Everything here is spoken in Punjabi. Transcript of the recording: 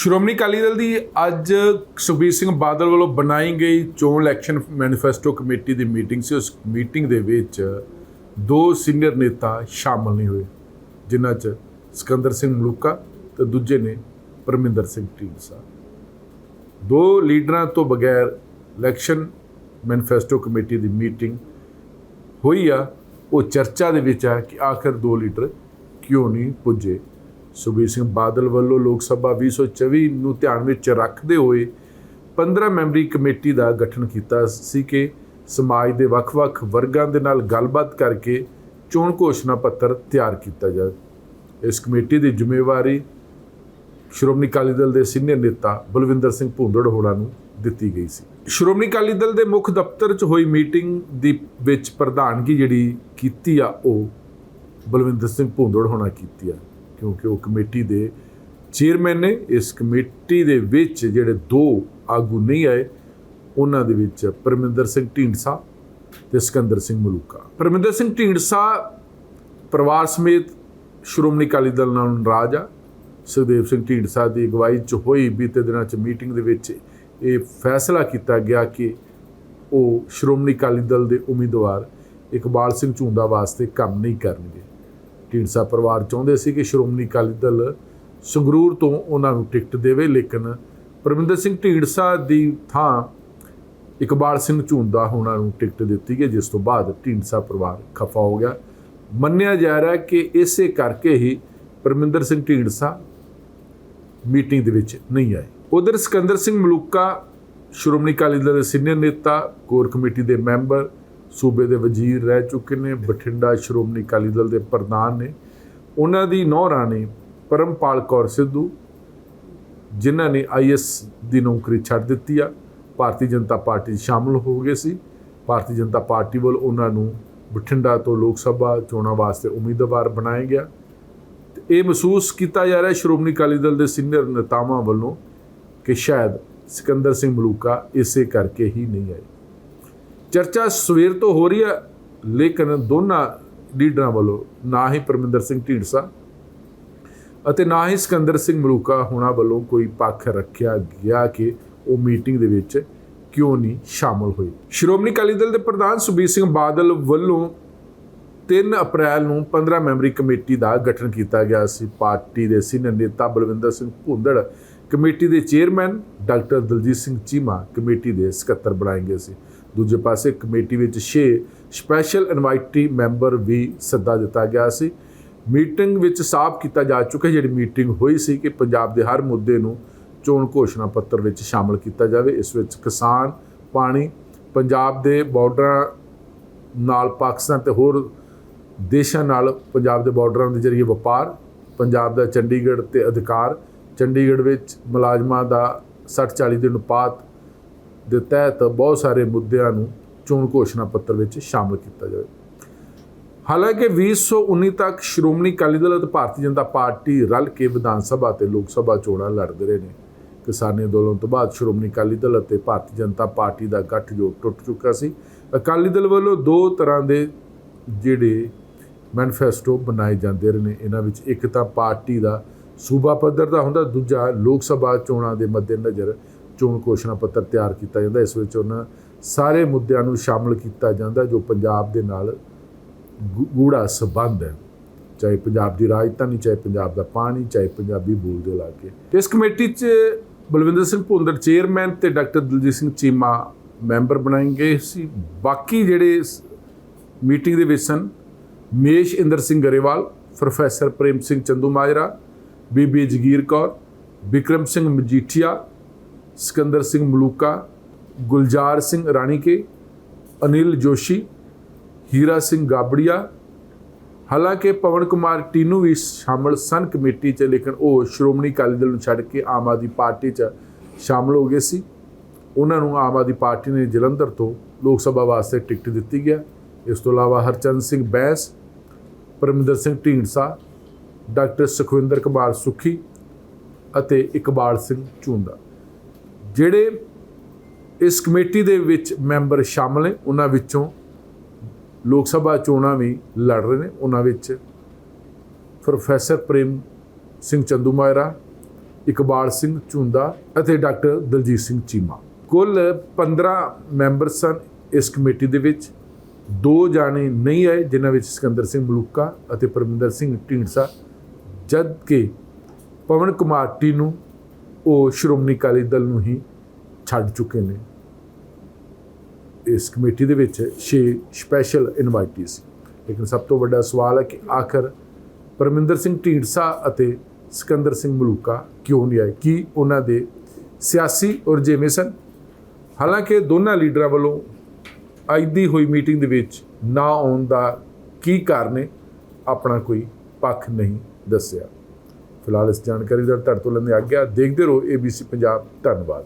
ਸ਼੍ਰੋਮਣੀ ਅਕਾਲੀ ਦਲ ਦੀ ਅੱਜ ਸੁਖਬੀਰ ਸਿੰਘ ਬਾਦਲ ਵੱਲੋਂ ਬਣਾਈ ਗਈ ਚੋਣ ਇਲੈਕਸ਼ਨ ਮੈਨੀਫੈਸਟੋ ਕਮੇਟੀ ਦੀ ਮੀਟਿੰਗ ਸੀ। ਉਸ ਮੀਟਿੰਗ ਦੇ ਵਿੱਚ ਦੋ ਸੀਨੀਅਰ ਨੇਤਾ ਸ਼ਾਮਲ ਨਹੀਂ ਹੋਏ, ਜਿਨ੍ਹਾਂ 'ਚ ਸਿਕੰਦਰ ਸਿੰਘ ਮਲੂਕਾ ਤੇ ਦੂਜੇ ਨੇ ਪਰਮਿੰਦਰ ਸਿੰਘ ਢੀਂਡਸਾ। ਦੋ ਲੀਡਰਾਂ ਤੋਂ ਬਗੈਰ ਇਲੈਕਸ਼ਨ ਮੈਨੀਫੈਸਟੋ ਕਮੇਟੀ ਦੀ ਮੀਟਿੰਗ ਹੋਈ ਆ। ਉਹ ਚਰਚਾ ਦੇ ਵਿੱਚ ਆ ਕਿ ਆਖਰ ਦੋ ਲੀਡਰ ਕਿਉਂ ਨਹੀਂ ਪੁੱਜੇ? ਸੁਖਬੀਰ ਸਿੰਘ ਬਾਦਲ ਵੱਲੋਂ ਲੋਕ ਸਭਾ 2024 ਨੂੰ ਧਿਆਨ ਵਿੱਚ ਰੱਖਦੇ ਹੋਏ 15 ਮੈਂਬਰੀ ਕਮੇਟੀ ਦਾ ਗਠਨ ਕੀਤਾ ਸੀ ਕਿ ਸਮਾਜ ਦੇ ਵੱਖ-ਵੱਖ ਵਰਗਾਂ ਦੇ ਨਾਲ ਗੱਲਬਾਤ ਕਰਕੇ ਚੋਣ ਘੋਸ਼ਣਾ ਪੱਤਰ ਤਿਆਰ ਕੀਤਾ ਜਾਵੇ। ਇਸ ਕਮੇਟੀ ਦੀ ਜ਼ਿੰਮੇਵਾਰੀ ਸ਼੍ਰੋਮਣੀ ਅਕਾਲੀ ਦਲ ਦੇ ਸੀਨੀਅਰ ਨੇਤਾ ਬਲਵਿੰਦਰ ਸਿੰਘ ਭੁੰਦੜ ਹੋਣਾ ਨੂੰ ਦਿੱਤੀ ਗਈ ਸੀ। ਸ਼੍ਰੋਮਣੀ ਅਕਾਲੀ ਦਲ ਦੇ ਮੁੱਖ ਦਫ਼ਤਰ 'ਚ ਹੋਈ ਮੀਟਿੰਗ ਦੀ ਵਿੱਚ ਪ੍ਰਧਾਨਗੀ ਜਿਹੜੀ ਕੀਤੀ ਆ, ਉਹ ਬਲਵਿੰਦਰ ਸਿੰਘ ਭੁੰਦੜ ਹੋਣਾ ਕੀਤੀ ਆ। ਕਿਉਂਕਿ ਉਹ ਕਮੇਟੀ ਦੇ ਚੇਅਰਮੈਨ ਨੇ, ਇਸ ਕਮੇਟੀ ਦੇ ਵਿੱਚ ਜਿਹੜੇ ਦੋ ਆਗੂ ਨਹੀਂ ਆਏ, ਉਹਨਾਂ ਦੇ ਵਿੱਚ ਪਰਮਿੰਦਰ ਸਿੰਘ ਢੀਂਡਸਾ ਤੇ ਸਿਕੰਦਰ ਸਿੰਘ ਮਲੂਕਾ। ਪਰਮਿੰਦਰ ਸਿੰਘ ਢੀਂਡਸਾ ਪਰਿਵਾਰ ਸਮੇਤ ਸ਼੍ਰੋਮਣੀ ਅਕਾਲੀ ਦਲ ਨਾਲ ਨਾਰਾਜ਼ ਆ। ਸੁਖਦੇਵ ਸਿੰਘ ਢੀਂਡਸਾ ਦੀ ਅਗਵਾਈ 'ਚ ਹੋਈ, ਬੀਤੇ ਦਿਨਾਂ 'ਚ ਮੀਟਿੰਗ ਦੇ ਵਿੱਚ ਇਹ ਫੈਸਲਾ ਕੀਤਾ ਗਿਆ ਕਿ ਉਹ ਸ਼੍ਰੋਮਣੀ ਅਕਾਲੀ ਦਲ ਦੇ ਉਮੀਦਵਾਰ ਇਕਬਾਲ ਸਿੰਘ ਝੁੰਦਾ ਵਾਸਤੇ ਕੰਮ ਨਹੀਂ ਕਰਨਗੇ। ਢੀਂਡਸਾ ਪਰਿਵਾਰ ਚਾਹੁੰਦੇ ਸੀ ਕਿ ਸ਼੍ਰੋਮਣੀ ਅਕਾਲੀ ਦਲ ਸੰਗਰੂਰ ਤੋਂ ਉਹਨਾਂ ਨੂੰ ਟਿਕਟ ਦੇਵੇ, ਲੇਕਿਨ ਪਰਮਿੰਦਰ ਸਿੰਘ ਢੀਂਡਸਾ ਦੀ ਥਾਂ ਇਕਬਾਲ ਸਿੰਘ ਝੁੰਦਾ ਉਹਨਾਂ ਨੂੰ ਟਿਕਟ ਦਿੱਤੀ ਗਈ, ਜਿਸ ਤੋਂ ਬਾਅਦ ਢੀਂਡਸਾ ਪਰਿਵਾਰ ਖਫਾ ਹੋ ਗਿਆ। ਮੰਨਿਆ ਜਾ ਰਿਹਾ ਕਿ ਇਸੇ ਕਰਕੇ ਹੀ ਪਰਮਿੰਦਰ ਸਿੰਘ ਢੀਂਡਸਾ ਮੀਟਿੰਗ ਦੇ ਵਿੱਚ ਨਹੀਂ ਆਏ। ਉਧਰ ਸਿਕੰਦਰ ਸਿੰਘ ਮਲੂਕਾ, ਸ਼੍ਰੋਮਣੀ ਅਕਾਲੀ ਦਲ ਦੇ ਸੀਨੀਅਰ ਨੇਤਾ, ਕੋਰ ਕਮੇਟੀ ਦੇ ਮੈਂਬਰ ਸੂਬੇ ਦੇ ਵਜ਼ੀਰ ਰਹਿ ਚੁੱਕੇ ਨੇ, ਬਠਿੰਡਾ ਸ਼੍ਰੋਮਣੀ ਅਕਾਲੀ ਦਲ ਦੇ ਪ੍ਰਧਾਨ ਨੇ। ਉਹਨਾਂ ਦੀ ਨੌ ਰਾਣੀ ਪਰਮਪਾਲ ਕੌਰ ਸਿੱਧੂ, ਜਿਨ੍ਹਾਂ ਨੇ ਆਈਐਸ ਦੀ ਨੌਕਰੀ ਛੱਡ ਦਿੱਤੀ ਆ, ਭਾਰਤੀ ਜਨਤਾ ਪਾਰਟੀ 'ਚ ਸ਼ਾਮਲ ਹੋ ਗਏ ਸੀ। ਭਾਰਤੀ ਜਨਤਾ ਪਾਰਟੀ ਵੱਲ ਉਹਨਾਂ ਨੂੰ ਬਠਿੰਡਾ ਤੋਂ ਲੋਕ ਸਭਾ ਚੋਣਾਂ ਵਾਸਤੇ ਉਮੀਦਵਾਰ ਬਣਾਇਆ ਗਿਆ। ਤੇ ਇਹ ਮਹਿਸੂਸ ਕੀਤਾ ਜਾ ਰਿਹਾ ਸ਼੍ਰੋਮਣੀ ਅਕਾਲੀ ਦਲ ਦੇ ਸੀਨੀਅਰ ਨੇਤਾਵਾਂ ਵੱਲੋਂ ਕਿ ਸ਼ਾਇਦ ਸਿਕੰਦਰ ਸਿੰਘ ਮਲੂਕਾ ਇਸੇ ਕਰਕੇ ਹੀ ਨਹੀਂ ਆਏ। ਚਰਚਾ ਸਵੇਰ ਤੋਂ ਹੋ ਰਹੀ ਹੈ, ਲੇਕਿਨ ਦੋਨਾਂ ਲੀਡਰਾਂ ਵੱਲੋਂ ਨਾ ਹੀ ਪਰਮਿੰਦਰ ਸਿੰਘ ਢੀਂਡਸਾ ਅਤੇ ਨਾ ਹੀ ਸਿਕੰਦਰ ਸਿੰਘ ਮਲੂਕਾ ਹੋਣਾ ਵੱਲੋਂ ਕੋਈ ਪੱਖ ਰੱਖਿਆ ਗਿਆ ਕਿ ਉਹ ਮੀਟਿੰਗ ਦੇ ਵਿੱਚ ਕਿਉਂ ਨਹੀਂ ਸ਼ਾਮਲ ਹੋਏ। ਸ਼੍ਰੋਮਣੀ ਅਕਾਲੀ ਦਲ ਦੇ ਪ੍ਰਧਾਨ ਸੁਬੀਰ ਸਿੰਘ ਬਾਦਲ ਵੱਲੋਂ 3 ਅਪ੍ਰੈਲ ਨੂੰ 15 ਮੈਂਬਰੀ ਕਮੇਟੀ ਦਾ ਗਠਨ ਕੀਤਾ ਗਿਆ ਸੀ। ਪਾਰਟੀ ਦੇ ਸੀਨੀਅਰ ਨੇਤਾ ਬਲਵਿੰਦਰ ਸਿੰਘ ਭੁੰਦੜ, ਕਮੇਟੀ ਦੇ chairman doctor Daljit Singh Cheema committee ਦੇ ਸਕੱਤਰ ਬਣਾਏ ਗਏ ਸੀ। ਦੂਜੇ ਪਾਸੇ ਕਮੇਟੀ ਵਿੱਚ 6 ਸਪੈਸ਼ਲ ਇਨਵਾਈਟੀ ਮੈਂਬਰ ਵੀ ਸੱਦਾ ਦਿੱਤਾ ਗਿਆ ਸੀ। ਮੀਟਿੰਗ ਵਿੱਚ ਸਾਫ਼ ਕੀਤਾ ਜਾ ਚੁੱਕਾ ਜਿਹੜੀ ਮੀਟਿੰਗ ਹੋਈ ਸੀ ਕਿ ਪੰਜਾਬ ਦੇ ਹਰ ਮੁੱਦੇ ਨੂੰ ਚੋਣ ਘੋਸ਼ਣਾ ਪੱਤਰ ਵਿੱਚ ਸ਼ਾਮਲ ਕੀਤਾ ਜਾਵੇ। ਇਸ ਵਿੱਚ ਕਿਸਾਨ, ਪਾਣੀ, ਪੰਜਾਬ ਦੇ ਬਾਰਡਰਾਂ ਨਾਲ ਪਾਕਿਸਤਾਨ ਤੇ ਹੋਰ ਦੇਸ਼ਾਂ ਨਾਲ ਪੰਜਾਬ ਦੇ ਬਾਰਡਰਾਂ ਦੇ ਜ਼ਰੀਏ ਵਪਾਰ, ਪੰਜਾਬ ਦਾ ਚੰਡੀਗੜ੍ਹ ਤੇ ਅਧਿਕਾਰ, ਚੰਡੀਗੜ੍ਹ ਵਿੱਚ ਮੁਲਾਜ਼ਮਾਂ ਦਾ 60-40 ਦੇ ਅਨੁਪਾਤ ਦੇ ਤਹਿਤ ਬਹੁਤ ਸਾਰੇ ਮੁੱਦਿਆਂ ਨੂੰ ਚੋਣ ਘੋਸ਼ਣਾ ਪੱਤਰ ਵਿੱਚ ਸ਼ਾਮਲ ਕੀਤਾ ਜਾਵੇ। ਹਾਲਾਂਕਿ 2019 ਤੱਕ ਸ਼੍ਰੋਮਣੀ ਅਕਾਲੀ ਦਲ ਅਤੇ ਭਾਰਤੀ ਜਨਤਾ ਪਾਰਟੀ ਰਲ ਕੇ ਵਿਧਾਨ ਸਭਾ ਤੇ ਲੋਕ ਸਭਾ ਚੋਣਾਂ ਲੜਦੇ ਰਹੇ ਨੇ। ਕਿਸਾਨੀ ਅੰਦੋਲਨ ਤੋਂ ਬਾਅਦ ਸ਼੍ਰੋਮਣੀ ਅਕਾਲੀ ਦਲ ਅਤੇ ਭਾਰਤੀ ਜਨਤਾ ਪਾਰਟੀ ਦਾ ਗੱਠਜੋੜ ਟੁੱਟ ਚੁੱਕਾ ਸੀ। ਅਕਾਲੀ ਦਲ ਵੱਲੋਂ ਦੋ ਤਰ੍ਹਾਂ ਦੇ ਜਿਹੜੇ ਮੈਨੀਫੈਸਟੋ ਬਣਾਏ ਜਾਂਦੇ ਰਹੇ ਨੇ। ਇਹਨਾਂ ਵਿੱਚ ਇੱਕ ਤਾਂ ਪਾਰਟੀ ਦਾ ਸੂਬਾ ਪੱਧਰ ਦਾ ਹੁੰਦਾ, ਦੂਜਾ ਲੋਕ ਸਭਾ ਚੋਣਾਂ ਦੇ ਮੱਦੇਨਜ਼ਰ ਚੋਣ ਘੋਸ਼ਣਾ ਪੱਤਰ ਤਿਆਰ ਕੀਤਾ ਜਾਂਦਾ, ਇਸ ਵਿੱਚ ਉਹਨਾਂ ਸਾਰੇ ਮੁੱਦਿਆਂ ਨੂੰ ਸ਼ਾਮਲ ਕੀਤਾ ਜਾਂਦਾ, ਜੋ ਪੰਜਾਬ ਦੇ ਨਾਲ ਗੂ- ਗੂੜਾ ਸੰਬੰਧ ਹੈ। ਚਾਹੇ ਪੰਜਾਬ ਦੀ ਰਾਜਧਾਨੀ, ਚਾਹੇ ਪੰਜਾਬ ਦਾ ਪਾਣੀ, ਚਾਹੇ ਪੰਜਾਬੀ ਬੋਲਦੇ ਇਲਾਕੇ ਇਸ ਕਮੇਟੀ 'ਚ ਬਲਵਿੰਦਰ ਸਿੰਘ ਭੁੰਦਰ ਚੇਅਰਮੈਨ ਤੇ ਡਾਕਟਰ ਦਲਜੀਤ ਸਿੰਘ ਚੀਮਾ ਮੈਂਬਰ ਬਣਾਏ ਗਏ ਸੀ। ਬਾਕੀ ਜਿਹੜੇ ਮੀਟਿੰਗ ਦੇ ਵਿੱਚ ਸਨ, Maheshinder Singh Grewal, professor Prem Singh Chandumajra, Bibi Jagir Kaur Vikram Singh Majithia Sikandar Singh Maluka, Gulzar Singh Ranike, Anil Joshi, Hira Singh Gabria. ਹਾਲਾਂਕਿ ਪਵਨ ਕੁਮਾਰ ਟੀਨੂ ਵੀ ਸ਼ਾਮਲ ਸਨ ਕਮੇਟੀ 'ਚ, ਲੇਕਿਨ ਉਹ ਸ਼੍ਰੋਮਣੀ ਅਕਾਲੀ ਦਲ ਨੂੰ ਛੱਡ ਕੇ ਆਮ ਆਦਮੀ ਪਾਰਟੀ 'ਚ ਸ਼ਾਮਲ ਹੋ ਗਏ ਸੀ। ਉਹਨਾਂ ਨੂੰ ਆਮ ਆਦਮੀ ਪਾਰਟੀ ਨੇ ਜਲੰਧਰ ਤੋਂ ਲੋਕ ਸਭਾ ਵਾਸਤੇ ਟਿਕਟ ਦਿੱਤੀ ਗਿਆ। ਇਸ ਤੋਂ ਇਲਾਵਾ ਹਰਚੰਦ ਸਿੰਘ ਬੈਂਸ, ਪਰਮਿੰਦਰ ਸਿੰਘ ਢੀਂਡਸਾ, ਡਾਕਟਰ ਸੁਖਵਿੰਦਰ ਕੁਮਾਰ ਸੁਖੀ ਅਤੇ ਇਕਬਾਲ ਸਿੰਘ ਝੁੰਦਾ ਜਿਹੜੇ ਇਸ ਕਮੇਟੀ ਦੇ ਵਿੱਚ ਮੈਂਬਰ ਸ਼ਾਮਲ ਨੇ, ਉਹਨਾਂ ਵਿੱਚੋਂ ਲੋਕ ਸਭਾ ਚੋਣਾਂ ਵੀ ਲੜ ਰਹੇ ਨੇ। ਉਹਨਾਂ ਵਿੱਚ ਪ੍ਰੋਫੈਸਰ ਪ੍ਰੇਮ ਸਿੰਘ ਚੰਦੂਮਾਇਰਾ ਇਕਬਾਲ ਸਿੰਘ ਝੁੰਦਾ ਅਤੇ ਡਾਕਟਰ ਦਲਜੀਤ ਸਿੰਘ ਚੀਮਾ। ਕੁੱਲ 15 ਮੈਂਬਰ ਸਨ ਇਸ ਕਮੇਟੀ ਦੇ ਵਿੱਚ। ਦੋ ਜਾਣੇ ਨਹੀਂ ਆਏ, ਜਿਨ੍ਹਾਂ ਵਿੱਚ ਸਿਕੰਦਰ ਸਿੰਘ ਮਲੂਕਾ ਅਤੇ ਪਰਮਿੰਦਰ ਸਿੰਘ ਢੀਂਡਸਾ। ਜਦ ਕਿ ਪਵਨ ਕੁਮਾਰ ਟੀ ਨੂੰ ਉਹ ਸ਼੍ਰੋਮਣੀ ਅਕਾਲੀ ਦਲ ਨੂੰ ਹੀ ਛੱਡ ਚੁੱਕੇ ਨੇ। ਇਸ ਕਮੇਟੀ ਦੇ ਵਿੱਚ 6 ਸਪੈਸ਼ਲ ਇਨਵਾਈਟੀ ਸੀ। ਲੇਕਿਨ ਸਭ ਤੋਂ ਵੱਡਾ ਸਵਾਲ ਹੈ ਕਿ ਆਖਰ ਪਰਮਿੰਦਰ ਸਿੰਘ ਢੀਂਡਸਾ ਅਤੇ ਸਿਕੰਦਰ ਸਿੰਘ ਮਲੂਕਾ ਕਿਉਂ ਨਹੀਂ ਆਏ? ਕੀ ਉਹਨਾਂ ਦੇ ਸਿਆਸੀ ਉਰਜੇਵੇਂ ਸਨ? ਹਾਲਾਂਕਿ ਦੋਨਾਂ ਲੀਡਰਾਂ ਵੱਲੋਂ ਅੱਜ ਦੀ ਹੋਈ ਮੀਟਿੰਗ ਦੇ ਵਿੱਚ ਨਾ ਆਉਣ ਦਾ ਕੀ ਕਾਰਨ ਹੈ, ਆਪਣਾ ਕੋਈ ਪੱਖ ਨਹੀਂ ਦੱਸਿਆ। ਫਿਲਹਾਲ ਇਸ ਜਾਣਕਾਰੀ ਦਾ ਤੁਹਾਡੇ ਤੋਂ ਲੈਂਦੇ ਆਗਿਆ ਦੇਖਦੇ ਰਹੋ ABC ਪੰਜਾਬ ਧੰਨਵਾਦ।